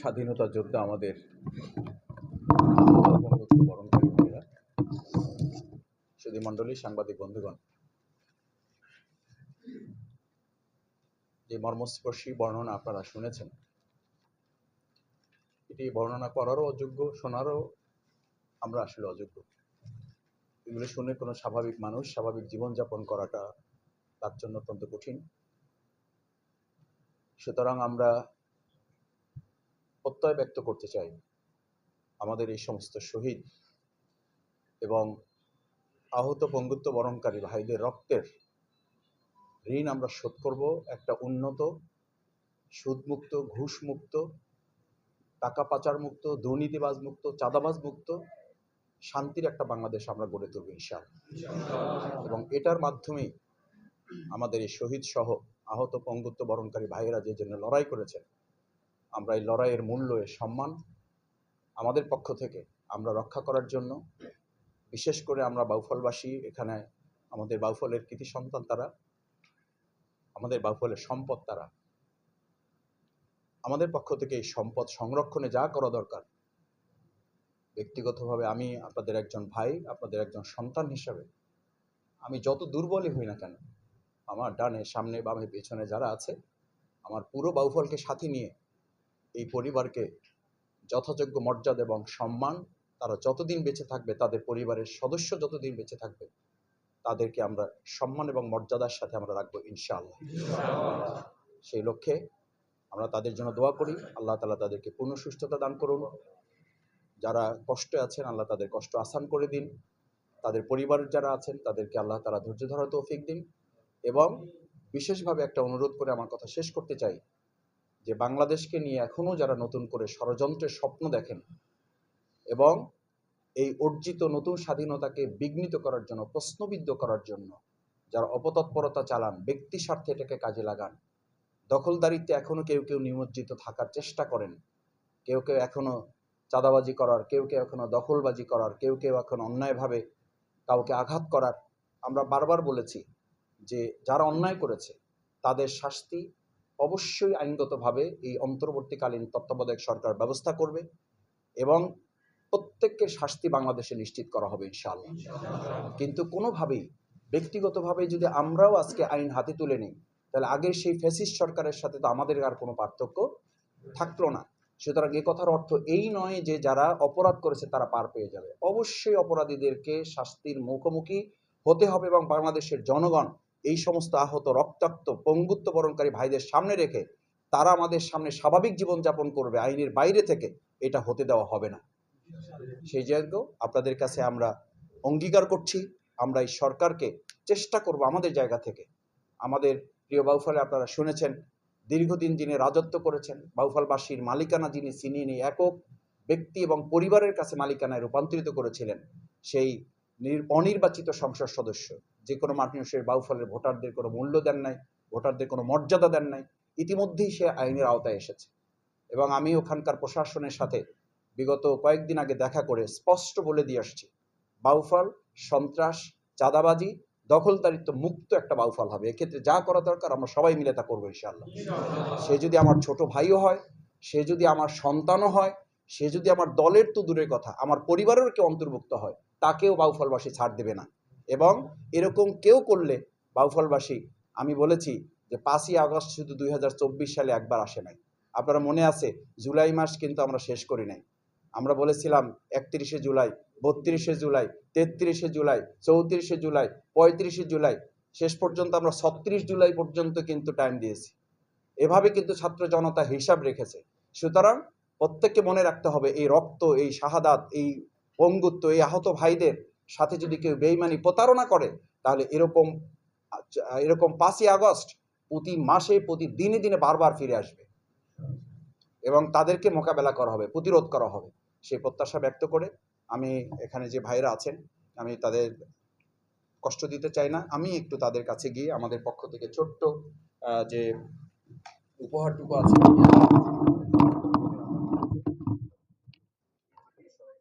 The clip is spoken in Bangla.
স্বাধীনতা যোদ্ধা আমাদের বরণকারী সাংবাদিক, বন্ধুগণ, যে মর্মস্পর্শী বর্ণনা আপনারা শুনেছেন, এটি বর্ণনা করারও অযোগ্য, শোনারও আমরা আসলে অযোগ্য। এগুলো শুনে কোনো স্বাভাবিক মানুষ স্বাভাবিক জীবনযাপন করাটা তার জন্য অত্যন্ত কঠিন। সুতরাং আমরা প্রত্যয় ব্যক্ত করতে চাই আমাদের এই সমস্ত শহীদ এবং আহত পঙ্গুত্ব বরণকারী ভাইদের রক্তের ঋণ আমরা শোধ করব। একটা উন্নত, সুদমুক্ত, ঘুষমুক্ত, টাকা পাচার মুক্ত দুর্নীতিবাজ মুক্ত চাঁদাবাজ মুক্ত শান্তির একটা বাংলাদেশ আমরা গড়ে তুলব ইনশাল এবং এটার মাধ্যমেই আমাদের এই শহীদ সহ আহত পঙ্গুত্ব বরণকারী ভাইয়েরা যে জন্য লড়াই করেছেন আমরা এই লড়াইয়ের মূল্য সম্মান আমাদের পক্ষ থেকে আমরা রক্ষা করার জন্য, বিশেষ করে আমরা বাউফলবাসী এখানে, আমাদের বাউফলের কৃতি সন্তান তারা, আমাদের বাউফলের সম্পদ তারা। আমাদের পক্ষ থেকে এই সম্পদ সংরক্ষণে যা করা দরকার, ব্যক্তিগতভাবে আমি, আপনাদের একজন ভাই, আপনাদের একজন সন্তান হিসাবে, আমি যত দুর্বলই হই না কেন, আমার ডানে, সামনে, বামে, পেছনে যারা আছে, আমার পুরো বাউফলকে সাথে নিয়ে এই পরিবারকে যথাযোগ্য মর্যাদা এবং সম্মান তারা যতদিন বেঁচে থাকবে, তাদের পরিবারের সদস্য যতদিন বেঁচে থাকবে, তাদেরকে আমরা সম্মান এবং মর্যাদার সাথে আমরা রাখব ইনশাআল্লাহ। সেই লক্ষ্যে আমরা তাদের জন্য দোয়া করি। আল্লাহ তালা তাদেরকে পূর্ণ সুস্থতা দান করুন। যারা কষ্টে আছেন, আল্লাহ তাদের কষ্ট আসান করে দিন। তাদের পরিবারের যারা আছেন, তাদেরকে আল্লাহ তালা ধৈর্য ধরার তৌফিক দিন। এবং বিশেষভাবে একটা অনুরোধ করে আমার কথা শেষ করতে চাই। যে বাংলাদেশকে নিয়ে এখনও যারা নতুন করে ষড়যন্ত্রের স্বপ্ন দেখেন এবং এই অর্জিত নতুন স্বাধীনতাকে বিঘ্নিত করার জন্য, প্রশ্নবিদ্ধ করার জন্য যারা অপতৎপরতা চালান, ব্যক্তি স্বার্থে এটাকে কাজে লাগান, দখলদারিত্বে এখনও কেউ কেউ নিমজ্জিত থাকার চেষ্টা করেন, কেউ কেউ এখনও চাঁদাবাজি করার, কেউ কেউ এখনও দখলবাজি করার, কেউ কেউ এখন অন্যায়ভাবে কাউকে আঘাত করার, আমরা বারবার বলেছি যে যারা অন্যায় করেছে, তাদের শাস্তি অবশ্যই আইনগতভাবে এই অন্তর্বর্তীকালীন তত্ত্বাবধায়ক সরকার ব্যবস্থা করবে এবং প্রত্যেককে শাস্তি বাংলাদেশে নিশ্চিত করা হবে ইনশাআল্লাহ। কিন্তু কোনোভাবেই ব্যক্তিগতভাবে যদি আমরাও আজকে আইন হাতে তুলে নিই তাহলে আগের সেই ফ্যাসিস্ট সরকারের সাথে তো আমাদের আর কোনো পার্থক্য থাকল না। সুতরাং এ কথার অর্থ এই নয় যে যারা অপরাধ করেছে তারা পার পেয়ে যাবে। অবশ্যই অপরাধীদেরকে শাস্তির মুখোমুখি হতে হবে এবং বাংলাদেশের জনগণ এই সমস্ত আহত রক্তাক্ত, পঙ্গুত্ব বরণকারী ভাইদের সামনে রেখে তারা আমাদের সামনে স্বাভাবিক জীবনযাপন করবে আইনের বাইরে থেকে, এটা হতে দেওয়া হবে না। সেই জায়গায় আপনাদের কাছে আমরা অঙ্গীকার করছি, আমরা এই সরকারকে চেষ্টা করব আমাদের জায়গা থেকে। আমাদের প্রিয় বাউফলে আপনারা শুনেছেন, দীর্ঘদিন যিনি রাজত্ব করেছেন, বাউফলবাসীর মালিকানা যিনি ছিনিয়ে নিয়ে একক ব্যক্তি এবং পরিবারের কাছে মালিকানায় রূপান্তরিত করেছিলেন, সেই নির- অনির্বাচিত সংসদ সদস্য। যে কোনো মানুষের বাউফলের ভোটারদের কোনো মূল্য দেন নাই ভোটারদের কোনো মর্যাদা দেন নাই ইতিমধ্যেই সে আইনের আওতায় এসেছে। এবং আমি ওখানকার প্রশাসনের সাথে বিগত কয়েকদিন আগে দেখা করে স্পষ্ট বলে দিয়ে আসছি বাউফল সন্ত্রাস চাঁদাবাজি দখলদারিত্ব মুক্ত একটা বাউফল হবে। এক্ষেত্রে যা করা দরকার আমরা সবাই মিলে তা করব ইনশাআল্লাহ। সে যদি আমার ছোট ভাইও হয় সে যদি আমার সন্তানও হয় সে যদি আমার দলের তো দূরের কথা আমার পরিবারের কেউ অন্তর্ভুক্ত হয় তাকেও বাউফলবাসী ছাড় দেবে না। এবং এরকম কেউ করলে, বাউফলবাসী, আমি বলেছি যে পাঁচই আগস্ট শুধু দুই হাজার চব্বিশ সালে একবার আসে নাই। আপনারা মনে আছে, জুলাই মাস কিন্তু আমরা শেষ করি নাই। আমরা বলেছিলাম একত্রিশে জুলাই, বত্রিশে জুলাই, তেত্রিশে জুলাই, চৌত্রিশে জুলাই, পঁয়ত্রিশে জুলাই, শেষ পর্যন্ত আমরা ছত্রিশ জুলাই পর্যন্ত কিন্তু টাইম দিয়েছি। এভাবে কিন্তু ছাত্র জনতা হিসাব রেখেছে। সুতরাং প্রত্যেককে মনে রাখতে হবে, এই রক্ত, এই শাহাদাত, এই পঙ্গুত্ব, এই আহত ভাইদের সাথে যদি কেউ বেইমানি প্রতারণা করে, তাহলে এরকম এরকম পাঁচই আগস্ট প্রতি মাসে, প্রতি দিনে দিনে বারবার ফিরে আসবে। এবং তাদেরকে মোকাবেলা করা হবে, প্রতিরোধ করা হবে। সেই প্রত্যাশা ব্যক্ত করে, আমি এখানে যে ভাইরা আছেন, আমি তাদের কষ্ট দিতে চাই না। আমি একটু তাদের কাছে গিয়ে আমাদের পক্ষ থেকে ছোট্ট যে উপহারটুকু আছে